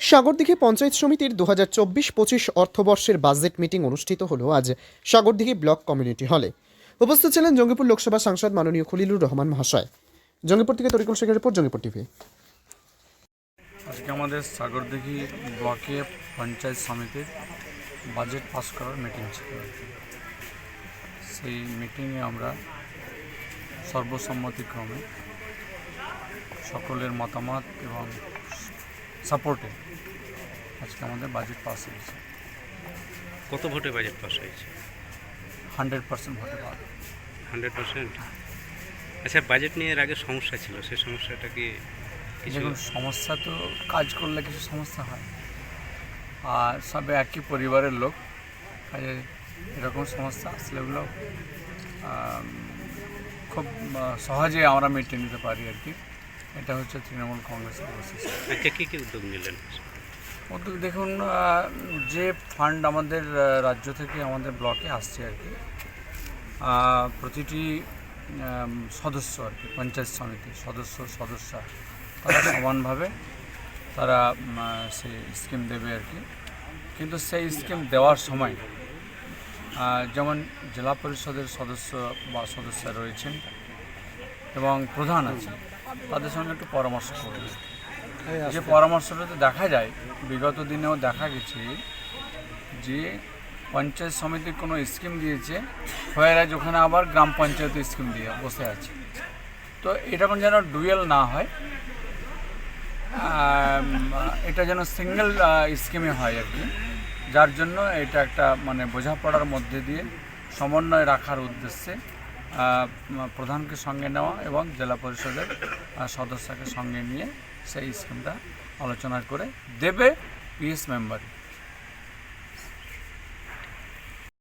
সাগরদিঘি পঞ্চায়েত সমিতির দু হাজার চব্বিশ পঁচিশ অর্থবর্ষের বাজেট মিটিং অনুষ্ঠিত হলো আজ সাগরদিঘি ব্লক কমিউনিটি হলে। উপস্থিত ছিলেন জঙ্গিপুর লোকসভা সাংসদ মাননীয় খলিলুর রহমান মহাশয়। জঙ্গিপুর থেকে তরিকুল শেখের রিপোর্ট, জঙ্গিপুর টিভি। আজকে আমাদের সাগরদিঘি ব্লকে পঞ্চায়েত সমিতির বাজেট পাস করার মিটিং ছিল। সেই মিটিংয়ে আমরা সর্বসম্মতিক্রমে সকলের মতামত এবং সাপোর্টে আজকে আমাদের বাজেট পাস হয়েছে। কত ভোটে বাজেট পাস হয়েছে? হান্ড্রেড পার্সেন্ট ভোটে পাওয়া হান্ড্রেড পার্সেন্ট আচ্ছা বাজেট নিয়ে এর আগে সমস্যা ছিল সেই সমস্যাটা কি কিছু সমস্যা তো কাজ করলে কিছু সমস্যা হয়। আর সবে একই পরিবারের লোক কাজে এরকম সমস্যা আসলে ওগুলো খুব সহজে আমরা মিটিয়ে নিতে পারি আর কি। এটা হচ্ছে তৃণমূল কংগ্রেসের বৈশিষ্ট্য আচ্ছা কী কী উদ্যোগ নিলেন? উদ্যোগ দেখুন যে ফান্ড আমাদের রাজ্য থেকে আমাদের ব্লকে আসছে আর কি প্রতিটি সদস্য আর কি, পঞ্চায়েত সমিতির সদস্য সদস্য, তারা সমানভাবে তারা সেই স্কিম দেবে আর কি। কিন্তু সেই স্কিম দেওয়ার সময় যেমন জেলা পরিষদের সদস্য বা সদস্যা রয়েছেন এবং প্রধান আছে তাদের সঙ্গে একটু পরামর্শ করবে যে পরামর্শটাতে দেখা যায় বিগত দিনেও দেখা গেছে যে পঞ্চায়েত সমিতি কোনো স্কিম দিয়েছে হয়ে ওখানে আবার গ্রাম পঞ্চায়েত স্কিম দিয়ে বসে আছে। তো এরকম যেন ডুয়েল না হয় এটা যেন সিঙ্গেল স্কিমে হয় আর কি। যার জন্য এটা একটা মানে বোঝাপড়ার মধ্যে দিয়ে সমন্বয় রাখার উদ্দেশ্যে প্রধানকে সঙ্গে নেওয়া এবং জেলা পরিষদের সদস্যকে সঙ্গে নিয়ে সেই স্কিমটা আলোচনা করে দেবে পিএস মেম্বার